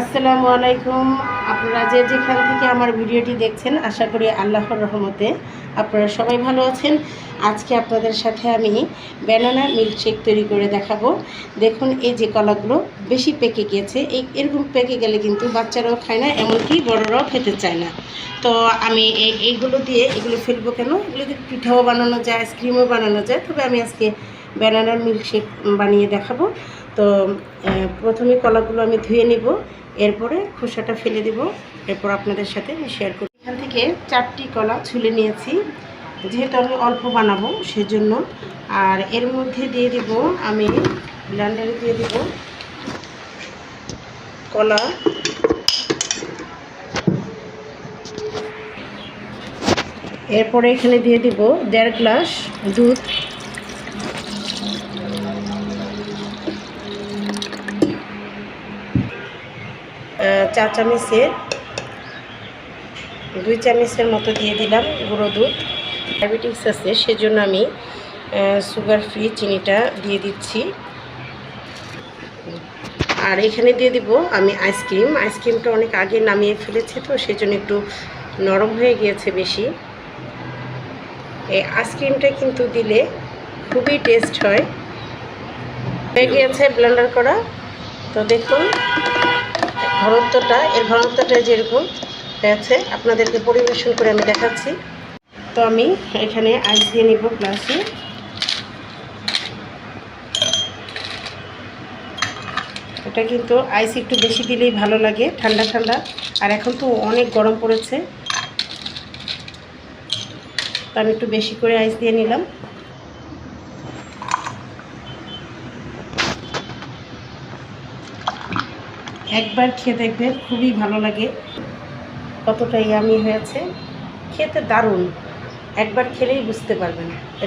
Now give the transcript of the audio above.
আসসালামু আলাইকুম। আপনারা যে যেখান থেকে আমার ভিডিওটি দেখছেন, আশা করি আল্লাহর রহমতে আপনারা সবাই ভালো আছেন। আজকে আপনাদের সাথে আমি ব্যানানা মিল্কশেক তৈরি করে দেখাবো। দেখুন, এই যে কলাগুলো বেশি পেকে গিয়েছে। এই এরকম পেকে গেলে কিন্তু বাচ্চারাও খায় না, এমনকি বড়রাও খেতে চায় না। তো আমি এই এইগুলো দিয়ে এগুলো ফেলব কেন? এগুলো দিয়ে পিঠাও বানানো যায় আইসক্রিমও বানানো যায়। তবে আমি আজকে ব্যানানার মিল্কশেক বানিয়ে দেখাবো। তো প্রথমে কলাগুলো আমি ধুয়ে নেব, এরপরে খোসাটা ফেলে দেব, এরপর আপনাদের সাথে আমি শেয়ার করি এখান থেকে চারটি কলা ছুলে নিয়েছি, যেহেতু আমি অল্প বানাবো সেজন্য, আর এর মধ্যে দিয়ে দেব আমি ব্লেন্ডারে দিয়ে দেব কলা। এরপরে এখানে দিয়ে দিব দেড় গ্লাস দুধ। চা চামচের দুই চামচের মতো দিয়ে দিলাম গুঁড়ো দুধ। ডায়াবেটিক্স আছে, সেজন্য আমি সুগার ফ্রি চিনিটা দিয়ে দিচ্ছি। আর এখানে দিয়ে দিব আমি আইসক্রিম আইসক্রিমটা অনেক আগে নামিয়ে ফেলেছি তো, সেজন্য একটু নরম হয়ে গিয়েছে বেশি। এই আইসক্রিমটা কিন্তু দিলে খুবই টেস্ট হয়। হয়ে গিয়েছে ব্লেন্ডার করা। তো দেখুন ঘনত্বটা, এর ঘনত্বটা যেরকম হয়েছে আপনাদেরকে পরিবেশন করে আমি দেখাচ্ছি। তো আমি এখানে আইস দিয়ে নিব গ্লাসে। এটা কিন্তু আইস একটু বেশি দিলেই ভালো লাগে, ঠান্ডা ঠান্ডা। আর এখন তো অনেক গরম পড়েছে। তো আমি একটু বেশি করে আইস দিয়ে নিলাম। একবার খেয়ে দেখবেন, খুবই ভালো লাগে। কতটা ইয়ামি হয়েছে, খেতে দারুণ। একবার খেলেই বুঝতে পারবেন।